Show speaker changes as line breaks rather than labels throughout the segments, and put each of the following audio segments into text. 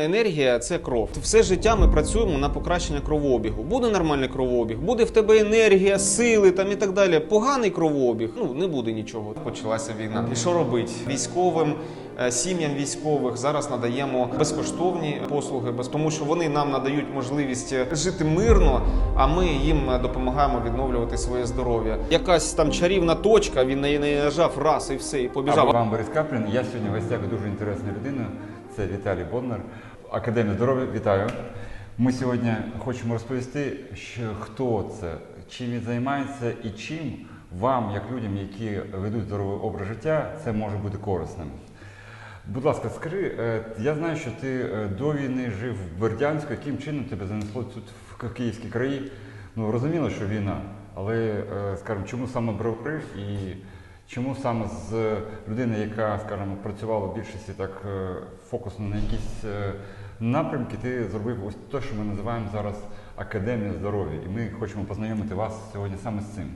Енергія це кров. Все життя ми працюємо на покращення кровообігу. Буде нормальний кровообіг, буде в тебе енергія, сили там і так далі. Поганий кровообіг, ну не буде нічого. Почалася війна. І що робити? Військовим, е, сім'ям військових зараз надаємо безкоштовні послуги, без тому що вони нам надають можливість е, жити мирно, а ми їм е, допомагаємо відновлювати своє здоров'я. Якась там чарівна точка, він на неї нажав раз і все, і побіжав.
А вам Борис Каплін. Я сьогодні в гостях дуже інтересна людина. Це Віталій Боднар, Академія здоров'я. Вітаю. Ми сьогодні хочемо розповісти, хто це, чим він займається і чим вам, як людям, які ведуть здоровий образ життя, це може бути корисним. Будь ласка, скажи, е, я знаю, що ти е, до війни жив в Бердянську, яким чином тебе занесло тут в київські краї? Ну розуміло, що війна, але е, скажімо, чому саме бровари і чому саме з людини, яка, скажімо, працювала в більшості так е, фокусно на якісь е, напрямки, ти зробив ось те, що ми називаємо зараз Академія здоров'я. І ми хочемо познайомити вас сьогодні саме з цим.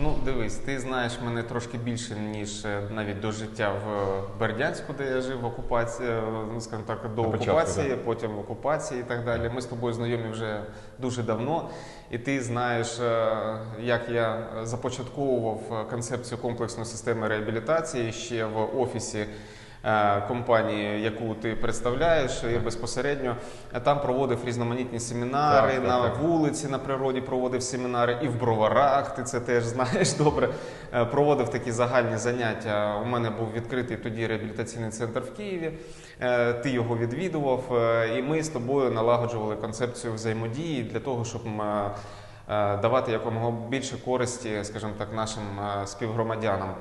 Ну, дивись, ти знаєш мене трошки більше, ніж е, навіть до життя в е, Бердянську, де я жив в окупації, е, ну скажімо так, до
На початку,
окупації, потім в окупації і так далі. Ми з тобою знайомі вже дуже давно, і ти знаєш, як я започатковував концепцію комплексної системи реабілітації ще в офісі. Е, Компанії, яку ти представляєш, я безпосередньо там проводив різноманітні семінари
Так,
на
так.
вулиці на природі проводив семінари і в броварах. Ти це теж знаєш добре. Е, Проводив такі загальні заняття. У мене був відкритий тоді реабілітаційний центр в Києві. Е, Ти його відвідував, і ми з тобою налагоджували концепцію взаємодії для того, щоб давати якомога більше користі, скажімо так, нашим співгромадянам.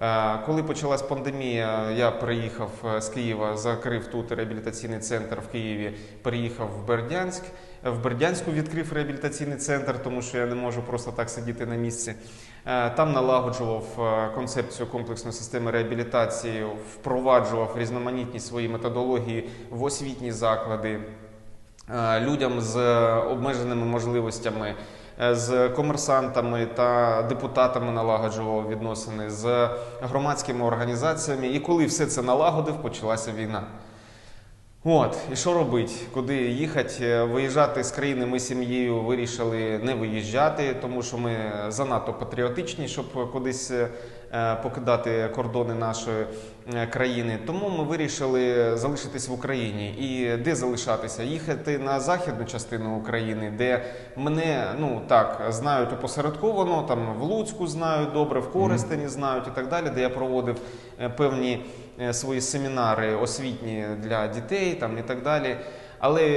Е, Коли почалась пандемія, я приїхав е, з Києва, закрив тут реабілітаційний центр в Києві, переїхав в Бердянськ. В Бердянську відкрив реабілітаційний центр, тому що я не можу просто так сидіти на місці. Е, Там налагоджував концепцію комплексної системи реабілітації, впроваджував різноманітні свої методології в освітні заклади людям з обмеженими можливостями, з комерсантами та депутатами налагоджував відносини з громадськими організаціями. І коли все це налагодив, почалася війна. От, і що робити? Куди їхати? Е, Виїжджати з країни ми з сім'єю вирішили не виїжджати, тому що ми занадто патріотичні, щоб кудись е, покидати кордони нашої е, країни. Тому ми вирішили залишитись в Україні. І де залишатися? Їхати на західну частину України, де мене ну так знають опосередковано, там в Луцьку знають добре, в Коростені знають і так далі, де я проводив е, певні е, свої семінари освітні для дітей там і так далі. Але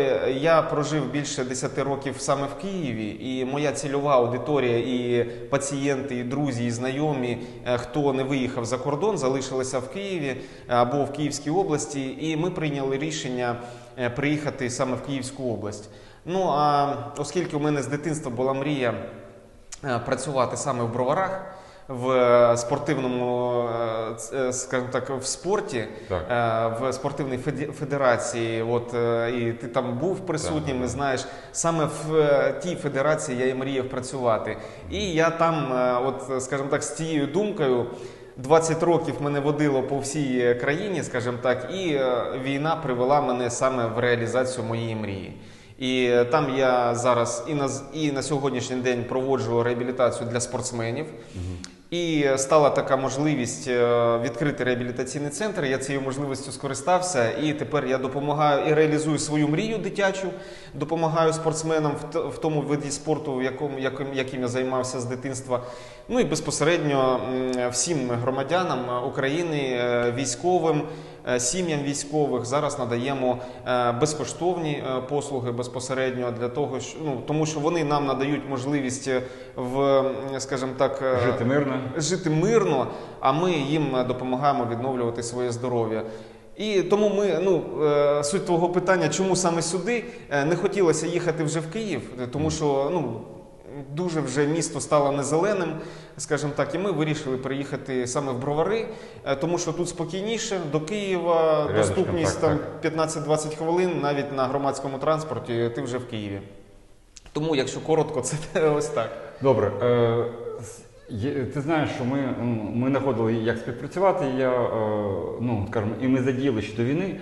я прожив більше 10 років саме в Києві, і моя цільова аудиторія, і пацієнти, і друзі, і знайомі, е, хто не виїхав за кордон, залишилися в Києві або в Київській області. І ми прийняли рішення е, приїхати саме в Київську область. Ну а оскільки у мене з дитинства була мрія е, працювати саме в броварах. В е, спортивному, е, е, скажімо так, в спорті,
Так.
в спортивній федерації. От і ти там був присутнім, і знаєш, саме в тій федерації я і мріяв працювати. І я там, от, скажімо так, з цією думкою. 20 років мене водило по всій країні, скажімо так, і війна привела мене саме в реалізацію моєї мрії. І там я зараз і на і на сьогоднішній день проводжу реабілітацію для спортсменів. І стала така можливість е, відкрити реабілітаційний центр. Я цією можливістю скористався, і тепер я допомагаю і реалізую свою мрію дитячу, допомагаю спортсменам в, тому виді спорту, яким, яким я займався з дитинства. Ну і безпосередньо всім громадянам України, е, військовим. Е, Сім'ям військових зараз надаємо е, безкоштовні е, послуги безпосередньо для того, що ну тому, що вони нам надають можливість в, скажімо так,
Жити мирно.
жити мирно, а ми їм допомагаємо відновлювати своє здоров'я. І тому ми, ну суть твого питання, чому саме сюди? Не хотілося їхати вже в Київ, тому що ну. Дуже вже місто стало незеленим, скажімо так, і ми вирішили приїхати саме в Бровари, е, тому що тут спокійніше, до Києва
Рядышком,
доступність
так,
там 15-20 хвилин, навіть на громадському транспорті, ти вже в Києві. Тому, якщо коротко, це ось так.
Добре. Е, ти знаєш, що ми, ми знаходили, як співпрацювати. Я, е, ну, скажімо, і ми задіяли ще до війни.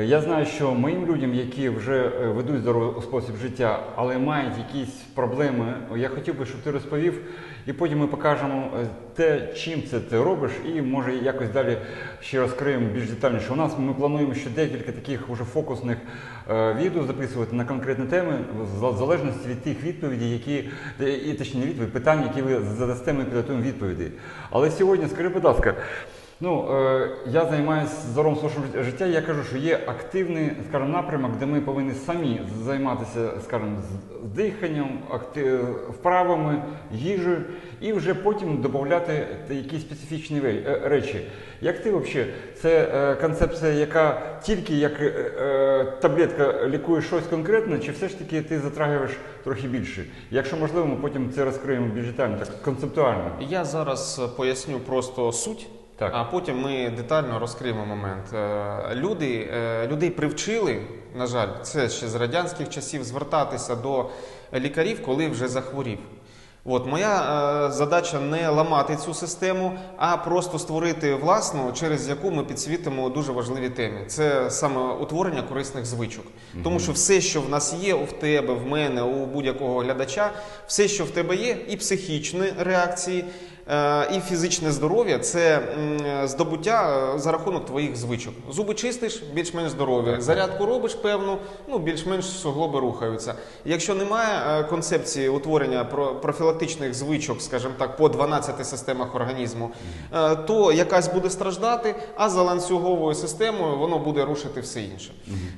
Я знаю, що моїм людям, які вже е, ведуть здоровий спосіб життя, але мають якісь проблеми, я хотів би, щоб ти розповів, і потім ми покажемо е, те, чим це ти робиш, і може якось далі ще розкриємо більш детальніше. У нас ми плануємо ще декілька таких уже фокусних е, відео записувати на конкретні теми, в залежності від тих відповідей, які і точні не відповідь, питань, які ви задасте, ми підготуємо відповіді. Але сьогодні, скажи, будь ласка. Ну, е, я займаюся здоровим способом життя. Я кажу, що є активний, скажімо, напрямок, де ми повинні самі займатися, скажімо, з- диханням, акти- вправами, їжею, і вже потім додати якісь специфічні е, речі. Як ти взагалі, це е, концепція, яка тільки як таблетка лікує щось конкретне, чи все ж таки ти затрагуєш трохи більше? Якщо можливо, ми потім це розкриємо більш так концептуально.
Я зараз поясню просто суть.
Так.
А потім ми детально розкриємо момент. Е, Люди, е, людей привчили, на жаль, це ще з радянських часів, звертатися до лікарів, коли вже захворів. От моя е, задача не ламати цю систему, а просто створити власну, через яку ми підсвітимо дуже важливі теми. Це саме утворення корисних звичок. Тому що все, що в нас є, в тебе, в мене, у будь-якого глядача, все, що в тебе є, і психічні реакції, і фізичне здоров'я це здобуття е, за рахунок твоїх звичок. Зуби чистиш, більш-менш здорові. Зарядку робиш певну, ну більш-менш суглоби рухаються. Якщо немає е, концепції утворення про- профілактичних звичок, скажімо так, по 12 системах організму, е, то якась буде страждати, а за ланцюговою системою воно буде рушити все інше.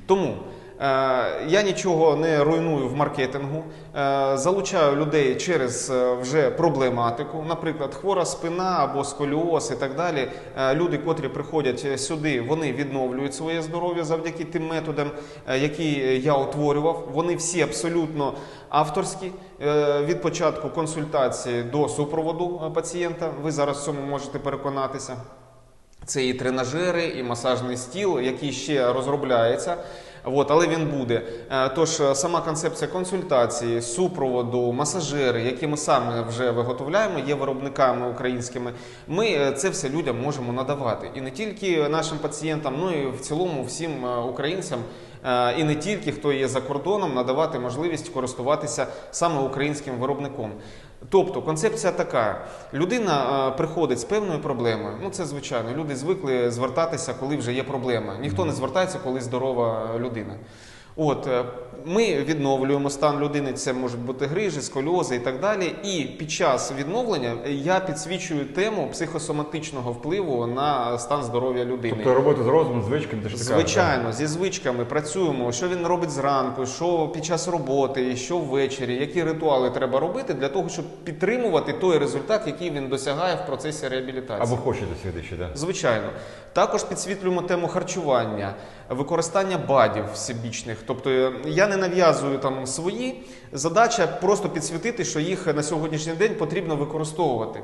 Тому. Е, Я нічого не руйную в маркетингу, Е, залучаю людей через е, вже проблематику, наприклад, хвора спина або сколіоз і так далі. Люди, котрі приходять сюди, вони відновлюють своє здоров'я завдяки тим методам, які я утворював. Вони всі абсолютно авторські від початку консультації до супроводу пацієнта. Ви зараз в цьому можете переконатися. Це і тренажери, і масажний стіл, який ще розробляється. От, але він буде. Е, Тож е, сама концепція консультації, супроводу, масажери, які ми самі вже виготовляємо, є виробниками українськими. Ми е, це все людям можемо надавати. І не тільки нашим пацієнтам, ну і в цілому всім українцям. І не тільки хто є за кордоном, надавати можливість користуватися саме українським виробником. Тобто концепція така: людина е, приходить з певною проблемою. Ну це звичайно. Люди звикли звертатися, коли вже є проблема. Ніхто не звертається, коли здорова людина. От е, ми відновлюємо стан людини. Це можуть бути грижі, сколіози і так далі. І під час відновлення я підсвічую тему психосоматичного впливу на стан здоров'я людини.
Тобто робота з розумом, звичками, ти ж така,
Звичайно, зі звичками працюємо. Що він робить зранку, що під час роботи, що ввечері, які ритуали треба робити для того, щоб підтримувати той результат, який він досягає в процесі реабілітації.
Або хоче досягти ще, да?
Звичайно, також підсвітлюємо тему харчування, використання бадів всебічних. Тобто я не нав'язую там свої задача просто підсвітити, що їх на сьогоднішній день потрібно використовувати.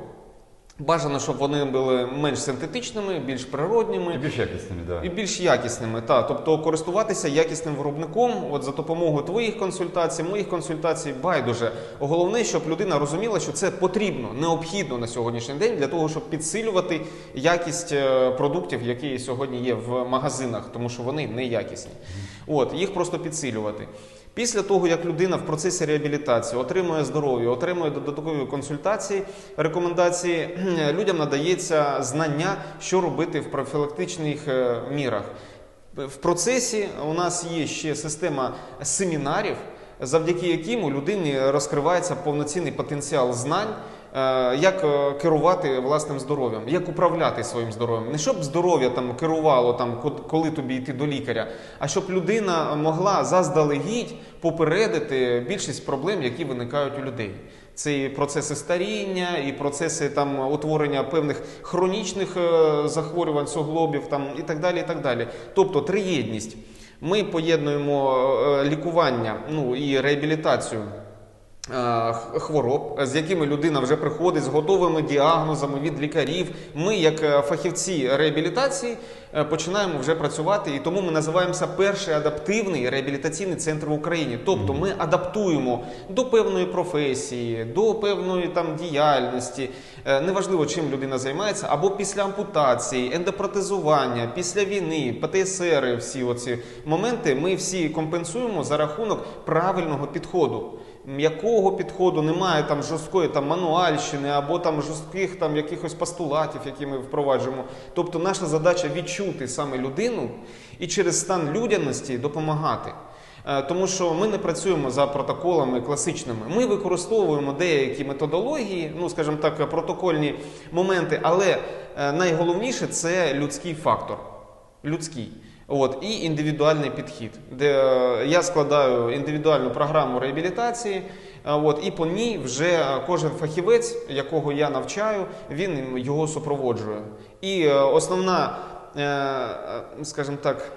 Бажано, щоб вони були менш синтетичними, більш природніми.
І більш якісними, да.
І більш якісними, та тобто користуватися якісним виробником, от за допомогою твоїх консультацій, моїх консультацій, байдуже. Головне, щоб людина розуміла, що це потрібно, необхідно на сьогоднішній день для того, щоб підсилювати якість е, продуктів, які сьогодні є в магазинах, тому що вони не якісні. От їх просто підсилювати. Після того, як людина в процесі реабілітації отримує здоров'я, отримує додаткові консультації, рекомендації, людям надається знання, що робити в профілактичних е, мірах. В процесі у нас є ще система семінарів, завдяки яким у людини розкривається повноцінний потенціал знань. Е, Як е, керувати власним здоров'ям, як управляти своїм здоров'ям, не щоб здоров'я там керувало там, коли тобі йти до лікаря, а щоб людина могла заздалегідь попередити більшість проблем, які виникають у людей. Це і процеси старіння, і процеси там утворення певних хронічних е, захворювань суглобів, там і так далі. І так далі. Тобто триєдність. Ми поєднуємо лікування ну і реабілітацію хвороб, з якими людина вже приходить з готовими діагнозами від лікарів. Ми, як е, фахівці реабілітації, е, починаємо вже працювати, і тому ми називаємося перший адаптивний реабілітаційний центр в Україні. Тобто ми адаптуємо до певної професії, до певної там діяльності. Е, Неважливо, чим людина займається, або після ампутації, ендопротезування, після війни, ПТСР, всі оці моменти ми всі компенсуємо за рахунок правильного підходу. М'якого підходу немає там жорсткої там мануальщини або там жорстких там якихось постулатів, які ми впроваджуємо. Тобто наша задача відчути саме людину і через стан людяності допомагати. Е, Тому що ми не працюємо за протоколами класичними. Ми використовуємо деякі методології, ну скажімо так, протокольні моменти, але е, найголовніше це людський фактор. Людський. От, і індивідуальний підхід, де е, я складаю індивідуальну програму реабілітації, е, от, і по ній вже е, кожен фахівець, якого я навчаю, він його супроводжує. І основна, скажімо так,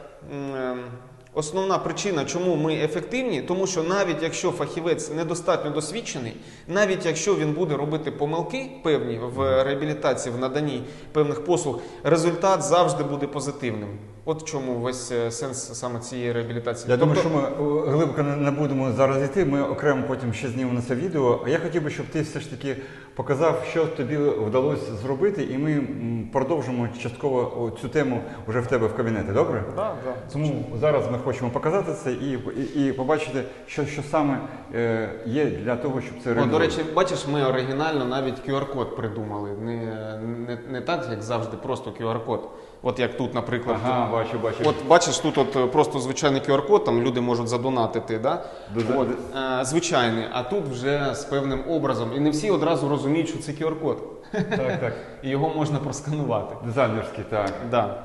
Основна причина, чому ми ефективні, тому що навіть якщо фахівець недостатньо досвідчений, навіть якщо він буде робити помилки певні в реабілітації, в наданні певних послуг, результат завжди буде позитивним. От чому весь е, сенс саме цієї реабілітації.
Я думаю,
Тобто-
що ми е, глибоко не будемо зараз йти. Ми окремо потім ще знімемо на це відео. А я хотів би, щоб ти все ж таки показав, що тобі вдалося зробити, і ми продовжимо частково цю тему вже в тебе в кабінеті. Добре?
Да, да.
Тому зараз ми хочемо показати це і, і, і побачити, що, що саме е, є для того, щоб це
О, до речі, бачиш, ми оригінально навіть QR-код придумали. Не, не, не так, як завжди, просто QR-код. От як тут, наприклад.
Ага, бачу, бачу.
От бачиш, тут от е, просто звичайний QR-код, там люди можуть задонатити, да?
Дуже-
От, е, звичайний, а тут вже з певним образом. І не всі одразу розуміють, що це QR-код.
Так, так.
І його можна просканувати.
Дизайнерський, так.
Да.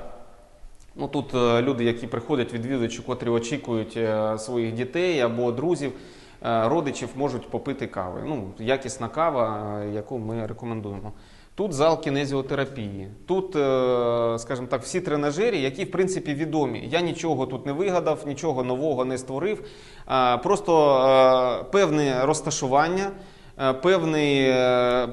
Ну, тут е, люди, які приходять, відвідувачі, котрі очікують е, своїх дітей або друзів, е, родичів, можуть попити кави. Ну, якісна кава, е, яку ми рекомендуємо. Тут зал кінезіотерапії. Тут, е, скажімо так, всі тренажері, які в принципі відомі. Я нічого тут не вигадав, нічого нового не створив. Просто е, певне розташування. Е, Певний, е,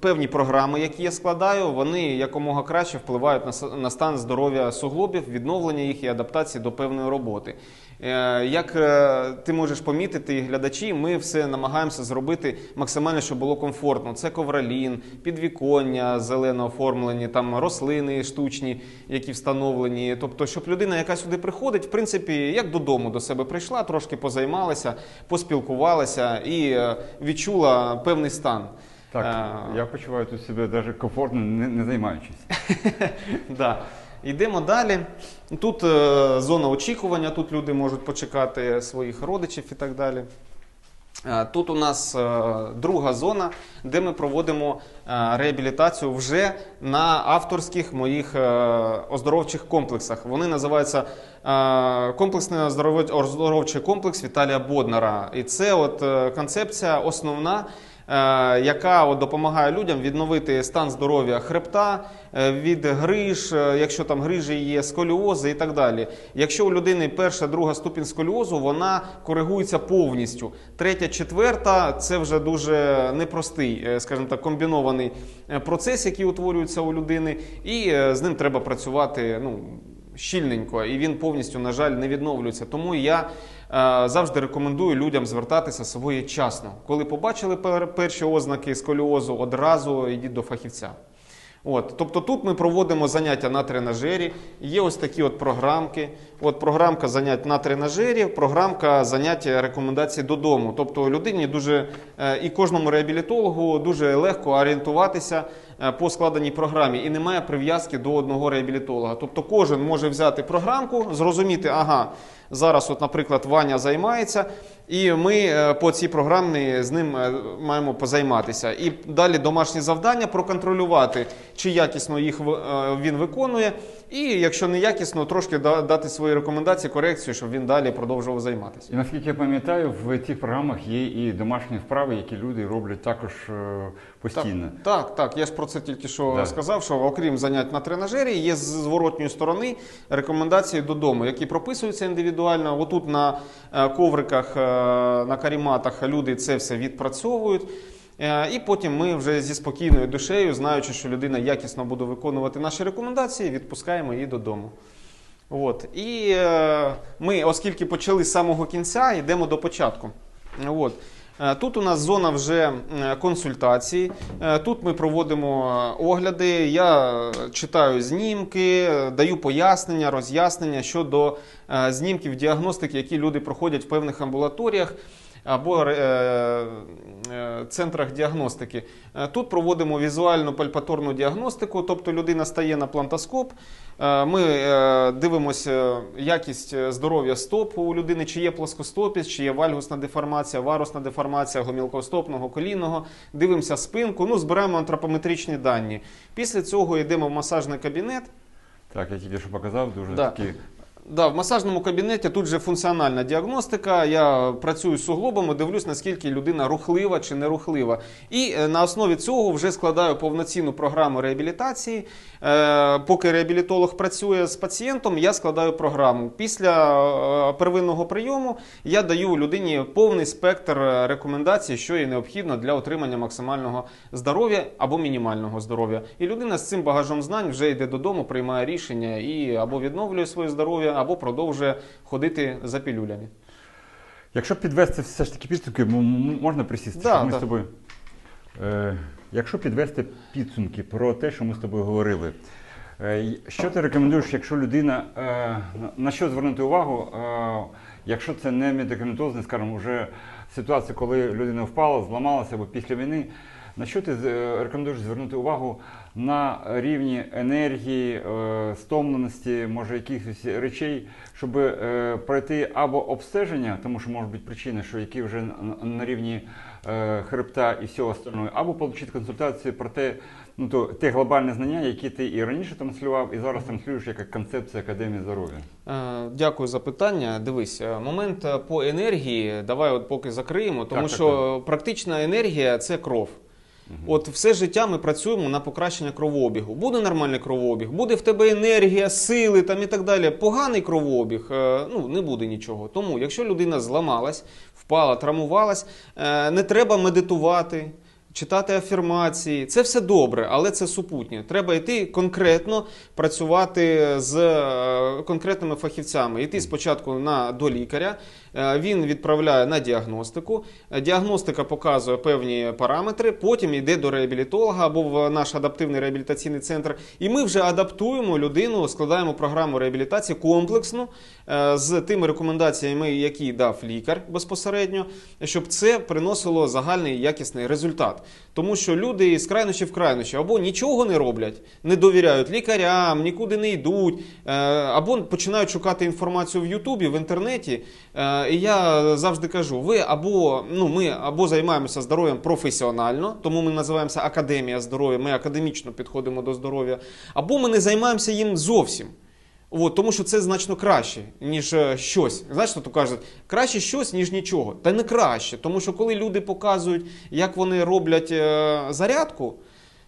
певні програми, які я складаю, вони якомога краще впливають на, стан здоров'я суглобів, відновлення їх і адаптації до певної роботи. Е, Як ти можеш помітити, глядачі, ми все намагаємося зробити максимально, щоб було комфортно. Це ковролін, підвіконня, зелено оформлені, там рослини штучні, які встановлені. Тобто, щоб людина, яка сюди приходить, в принципі, як додому до себе прийшла, трошки позаймалася, поспілкувалася і е, відчула певний стан.
Так,
Е,
я почуваю тут себе навіть комфортно, не, не займаючись.
Да. Йдемо далі. Тут е, зона очікування, тут люди можуть почекати своїх родичів і так далі. Е, Тут у нас е, друга зона, де ми проводимо е, реабілітацію вже на авторських моїх е, оздоровчих комплексах. Вони називаються комплексний оздоровчий комплекс Віталія Боднара. І це от е, концепція основна. е, Яка от допомагає людям відновити стан здоров'я хребта е, від гриж, якщо там грижі є, сколіози і так далі. Якщо у людини перша, друга ступінь сколіозу, вона коригується повністю. Третя, четверта це вже дуже непростий, скажімо так, комбінований процес, який утворюється у людини, і з ним треба працювати. Ну, щільненько, і він повністю, на жаль, не відновлюється. Тому я е, завжди рекомендую людям звертатися своєчасно. Коли побачили пер- перші ознаки сколіозу, одразу йдіть до фахівця. От, тобто тут ми проводимо заняття на тренажері. Є ось такі от програмки. От програмка занять на тренажері, програмка заняття рекомендацій додому. Тобто людині дуже е, і кожному реабілітологу дуже легко орієнтуватися е, по складеній програмі, і немає прив'язки до одного реабілітолога. Тобто кожен може взяти програмку, зрозуміти, ага, зараз, от, наприклад, Ваня займається, і ми е, по цій програмі з ним е, маємо позайматися. І далі домашні завдання проконтролювати, чи якісно їх е, він виконує, і якщо не якісно, трошки дати свої рекомендації, корекцію, щоб він далі продовжував займатися.
І наскільки я пам'ятаю, в цих програмах є і домашні вправи, які люди роблять також постійно.
Так, так, я ж про це тільки що
Да.
сказав, що окрім занять на тренажері, є з зворотньої сторони рекомендації додому, які прописуються індивідуально. Отут на е, ковриках е, на каріматах люди це все відпрацьовують. Е, І потім ми вже зі спокійною душею, знаючи, що людина якісно буде виконувати наші рекомендації, відпускаємо її додому. От. І ми, оскільки почали з самого кінця, йдемо до початку. От. Е, Тут у нас зона вже консультацій. Е, Тут ми проводимо е, огляди. Я читаю знімки, даю пояснення, роз'яснення щодо знімків діагностики, які люди проходять в певних амбулаторіях або е, е, центрах діагностики. Е, Тут проводимо візуальну пальпаторну діагностику, тобто людина стає на плантоскоп. Ми дивимося якість здоров'я стоп у людини, чи є плоскостопість, чи є вальгусна деформація, варусна деформація гомілкостопного, колінного. Дивимося спинку, ну, збираємо антропометричні дані. Після цього йдемо в масажний кабінет.
Так, я тільки що показав, дуже
Да.
такі.
Да, в масажному кабінеті тут же функціональна діагностика. Я працюю з суглобами, дивлюсь, наскільки людина рухлива чи не рухлива. І е, на основі цього вже складаю повноцінну програму реабілітації. Е, Поки реабілітолог працює з пацієнтом, я складаю програму. Після е, первинного прийому я даю людині повний спектр рекомендацій, що їй необхідно для отримання максимального здоров'я або мінімального здоров'я. І людина з цим багажом знань вже йде додому, приймає рішення і або відновлює своє здоров'я, або продовжує ходити за пілюлями.
Якщо підвести все ж таки підсумки, можна присісти,
Да,
щоб ми
да.
з тобою. Е, якщо підвести підсумки про те, що ми з тобою говорили, е, що ти рекомендуєш, якщо людина е, на- на що звернути увагу, е, якщо це не медикаментозне, скажімо, вже ситуація, коли людина впала, зламалася або після війни, на що ти е, рекомендуєш звернути увагу на рівні енергії, е, стомленості, може якихось речей, щоб е, пройти або обстеження, тому що можуть бути причини, що які вже на, рівні хребта і всього остального, або отримати консультацію про те, ну то те глобальне знання, які ти і раніше транслював, і зараз транслюєш як концепція Академії здоров'я.
Дякую за питання. Дивись, момент по енергії. Давай от поки закриємо, тому
Так, так,
що практична енергія це кров. От все життя ми працюємо на покращення кровообігу. Буде нормальний кровообіг, буде в тебе енергія, сили там і так далі. Поганий кровообіг, е, ну не буде нічого. Тому, якщо людина зламалась, впала, травмувалась, е, не треба медитувати. Читати афірмації, це все добре, але це супутнє. Треба йти конкретно працювати з е, конкретними фахівцями. Йти спочатку на до лікаря. е, Він відправляє на діагностику. Е, Діагностика показує певні параметри. Потім йде до реабілітолога або в наш адаптивний реабілітаційний центр. І ми вже адаптуємо людину, складаємо програму реабілітації комплексну з тими рекомендаціями, які дав лікар безпосередньо, щоб це приносило загальний якісний результат. Тому що люди з крайнощі в крайнощі або нічого не роблять, не довіряють лікарям, нікуди не йдуть, е, або починають шукати інформацію в Ютубі, в інтернеті. Е, І я завжди кажу: ви або ну ми або займаємося здоров'ям професіонально, тому ми називаємося Академія здоров'я, ми академічно підходимо до здоров'я, або ми не займаємося їм зовсім. От, тому що це значно краще, ніж е, щось. Знаєш, що то кажуть, краще щось, ніж нічого. Та не краще. Тому що коли люди показують, як вони роблять е, зарядку,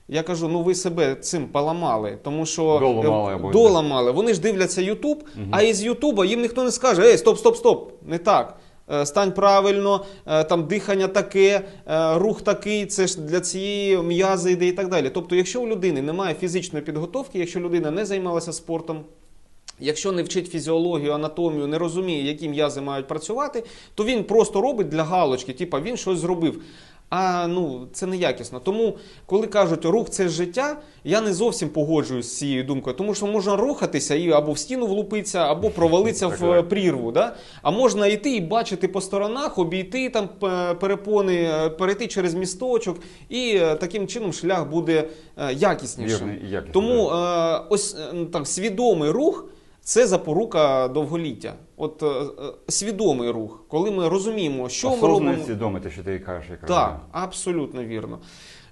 я кажу, ну ви себе цим поламали. Тому що
Доламали
е,
або-
доламали. Вони ж дивляться Ютуб, а із Ютуба їм ніхто не скаже: Ей, стоп, стоп, стоп, не так. Е, Стань правильно, е, там дихання таке, е, рух такий, це ж для цієї м'язи йде і так далі. Тобто, якщо у людини немає фізичної підготовки, якщо людина не займалася спортом, Якщо не вчить фізіологію, анатомію, не розуміє, які м'язи мають працювати, то він просто робить для галочки, типа він щось зробив. А ну це не якісно. Тому, коли кажуть, рух це життя, я не зовсім погоджуюсь з цією думкою, тому що можна рухатися і або в стіну влупитися, або провалитися
Так,
в
так.
прірву. Да? А можна йти і бачити по сторонах, обійти там е, перепони, е, перейти через місточок, і е, таким чином шлях буде якіснішим.
Вірний якісний.
Тому
да.
ось е, там свідомий рух це запорука довголіття. От е, е, свідомий рух, коли ми розуміємо, що ми
Осознанно
робимо.
і свідомо, що ти кажеш, якраз.
Так, абсолютно вірно.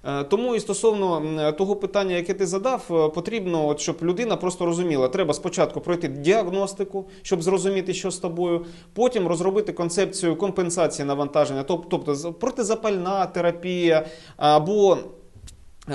Е, Тому і стосовно того питання, яке ти задав, потрібно, от, щоб людина просто розуміла, треба спочатку пройти діагностику, щоб зрозуміти, що з тобою, потім розробити концепцію компенсації навантаження, тобто протизапальна терапія або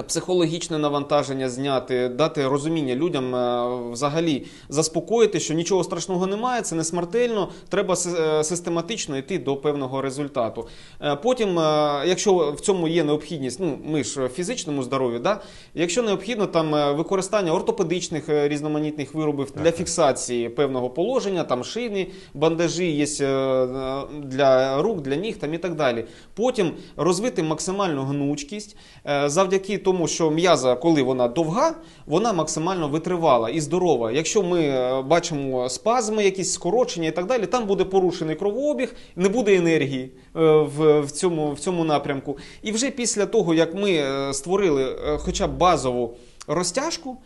Психологічне навантаження зняти, дати розуміння людям е, взагалі заспокоїти, що нічого страшного немає, це не смертельно. Треба е, систематично йти до певного результату. Е, Потім, е, якщо в цьому є необхідність, ну ми ж в фізичному здоров'ю, да? якщо необхідно там е, використання ортопедичних е, різноманітних виробів для фіксації певного положення, там шини, бандажі є е, е, для рук, для ніг там і так далі. Потім розвити максимальну гнучкість е, завдяки тому, що м'яза, коли вона довга, вона максимально витривала і здорова. Якщо ми е, бачимо спазми, якісь скорочення і так далі, там буде порушений кровообіг, не буде енергії е, в, цьому, в цьому напрямку. І вже після того, як ми е, створили хоча б базову розтяжку,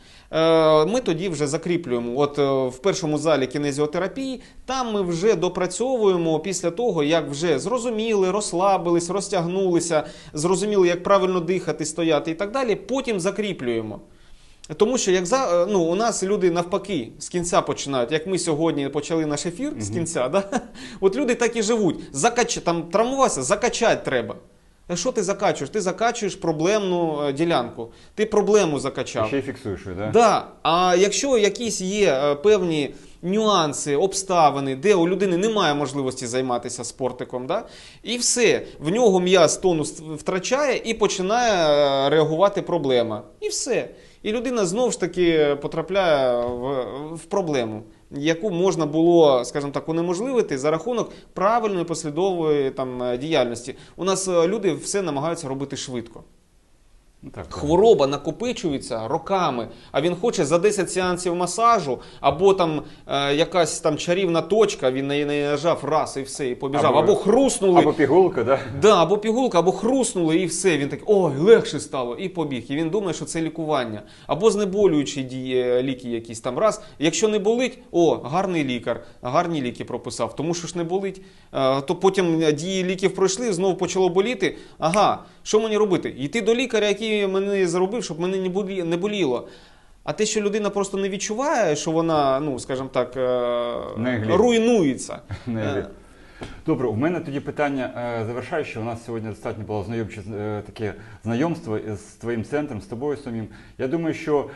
ми тоді вже закріплюємо. От е, в першому залі кінезіотерапії, там ми вже допрацьовуємо після того, як вже зрозуміли, розслабились, розтягнулися, зрозуміли, як правильно дихати, стояти і так далі. Потім закріплюємо. Тому що як за е, ну у нас люди навпаки з кінця починають, як ми сьогодні почали наш ефір з кінця, да? от люди так і живуть. Закач... Там травмувався, закачати треба. А що ти закачуєш? Ти закачуєш проблемну е, ділянку. Ти проблему закачав.
Ще й фіксуєш, її, да?
Да. А якщо якісь є е, певні нюанси, обставини, де у людини немає можливості займатися спортиком, да? і все, в нього м'яз тонус втрачає і починає е, реагувати проблема. І все. І людина знову ж таки потрапляє в, в проблему. Яку можна було, скажімо так, унеможливити за рахунок правильної послідової там е, діяльності. У нас е, люди все намагаються робити швидко.
Ну, так, так.
Хвороба накопичується роками, а він хоче за 10 сеансів масажу, або там е, якась там чарівна точка, він на неї нажав раз і все, і побіжав. Або,
Або-
хруснули.
Або пігулка, да?
Да, або пігулка, або хруснули, і все. Він такий, ой, легше стало, і побіг. І він думає, що це лікування. Або знеболюючі дії, ліки якісь там раз. Якщо не болить, о, гарний лікар, гарні ліки прописав. Тому що ж не болить. Е, то потім дії ліків пройшли, знову почало боліти. Ага, що мені робити? Йти до лікаря, який мене заробив, щоб мене не боліло. А те, що людина просто не відчуває, що вона, ну скажімо так, е,
Не
руйнується.
Не
Е.
Добре, у мене тоді питання е, завершаюче. У нас сьогодні достатньо було знайомче таке знайомство з твоїм центром, з тобою самим. Я думаю, що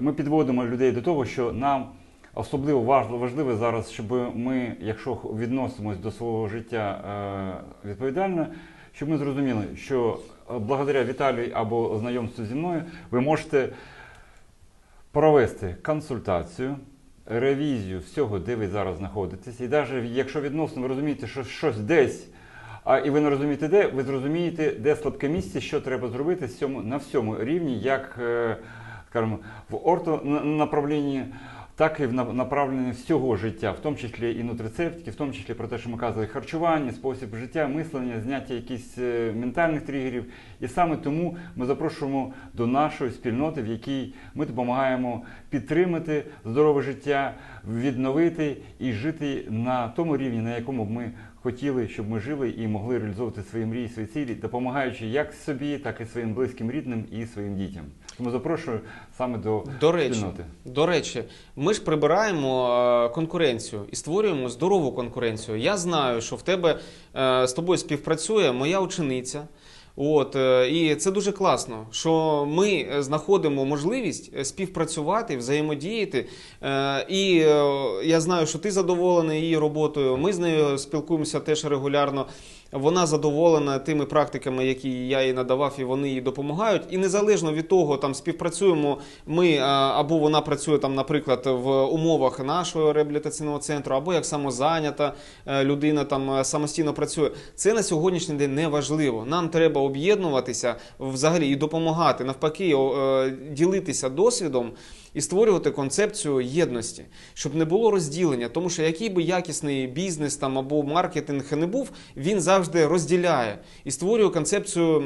ми підводимо людей до того, що нам особливо важливо, зараз, щоб ми, якщо відносимось до свого життя відповідально, щоб ми зрозуміли, що благодаря Віталію або знайомству зі мною ви можете провести консультацію, ревізію всього, де ви зараз знаходитесь. І навіть якщо відносно ви розумієте, що щось десь, а і ви не розумієте де, ви зрозумієте, де слабке місце, що треба зробити на всьому рівні, як е, скажімо, в ортонаправлінні, так і в на- направленні всього життя, в тому числі і нутрицептики, в тому числі про те, що ми казали, харчування, спосіб життя, мислення, зняття якихось е, ментальних тригерів. І саме тому ми запрошуємо до нашої спільноти, в якій ми допомагаємо підтримати здорове життя, відновити і жити на тому рівні, на якому ми хотіли, щоб ми жили і могли реалізовувати свої мрії, свої цілі, допомагаючи як собі, так і своїм близьким рідним і своїм дітям. Тому запрошую саме до,
До речі,
спільноти.
до речі, ми ж прибираємо е, конкуренцію і створюємо здорову конкуренцію. Я знаю, що в тебе е, з тобою співпрацює моя учениця. От е, і це дуже класно, що ми е, знаходимо можливість е, співпрацювати, взаємодіяти. І я знаю, що ти задоволений її роботою. Ми з нею спілкуємося теж регулярно. Вона задоволена тими практиками, які я їй надавав, і вони їй допомагають. І незалежно від того, там співпрацюємо ми або вона працює там, наприклад, в умовах нашого реабілітаційного центру, або як самозайнята е, людина там е, самостійно працює. Це на сьогоднішній день не важливо. Нам треба об'єднуватися взагалі і допомагати, навпаки, е, ділитися досвідом. І створювати концепцію єдності, щоб не було розділення, тому що який би якісний бізнес там або маркетинг не був, він завжди розділяє і створює концепцію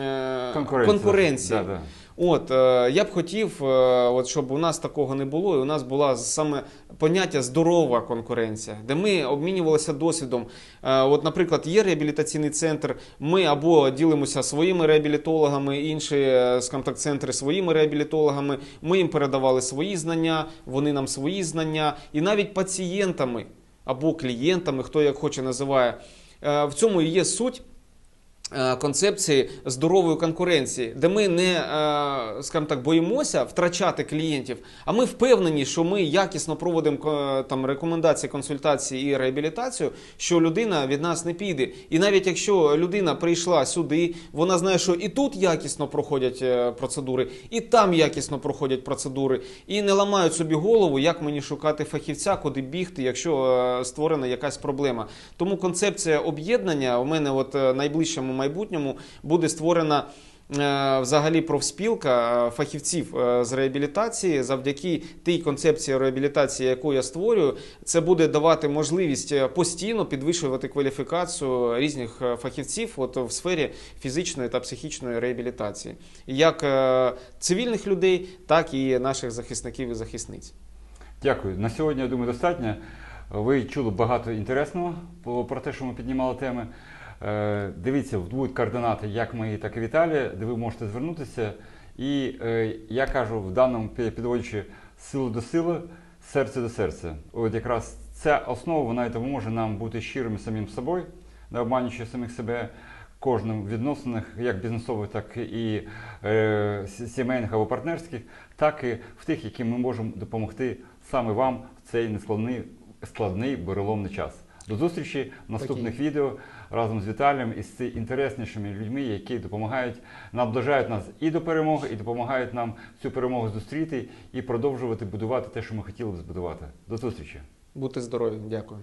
е, конкуренції.
Да, да.
От е, я б хотів, е, от щоб у нас такого не було, і у нас була саме поняття здорова конкуренція, де ми обмінювалися досвідом. От, наприклад, є реабілітаційний центр. Ми або ділимося своїми реабілітологами, інші е, контакт-центри своїми реабілітологами. Ми їм передавали свої знання, вони нам свої знання, і навіть пацієнтами або клієнтами, хто як хоче називає. Е, В цьому і є суть. Е, Концепції здорової конкуренції, де ми не е, скажімо так, боїмося втрачати клієнтів, а ми впевнені, що ми якісно проводимо там рекомендації, консультації і реабілітацію, що людина від нас не піде. І навіть якщо людина прийшла сюди, вона знає, що і тут якісно проходять е, процедури, і там якісно проходять процедури, і не ламають собі голову, як мені шукати фахівця, куди бігти, якщо е, створена якась проблема. Тому концепція об'єднання у мене, от е, найближчому майбутньому, буде створена. е, Взагалі профспілка е, фахівців е, з реабілітації завдяки тій концепції реабілітації, яку я створюю, це буде давати можливість постійно підвищувати кваліфікацію різних фахівців от в сфері фізичної та психічної реабілітації, як цивільних людей, так і наших захисників і захисниць.
Дякую. На сьогодні, я думаю, достатньо. Ви чули багато інтересного про те, що ми піднімали теми. Е, Дивіться, будуть координати як мої, так і Віталія, де ви можете звернутися. І е, я кажу, в даному пі- підводячи силу до сили, серце до серця. От якраз ця основа вона і допоможе нам бути щирими самим собою, не обманюючи самих себе кожним відносинах, як бізнесових, так і е, сімейних або партнерських, так і в тих, які ми можемо допомогти саме вам в цей нескладний складний переломний час. До зустрічі в наступних відео разом з Віталієм і з цими інтереснішими людьми, які допомагають наближають нас і до перемоги, і допомагають нам цю перемогу зустріти і продовжувати будувати те, що ми хотіли б збудувати. До зустрічі!
Бути здорові, дякую.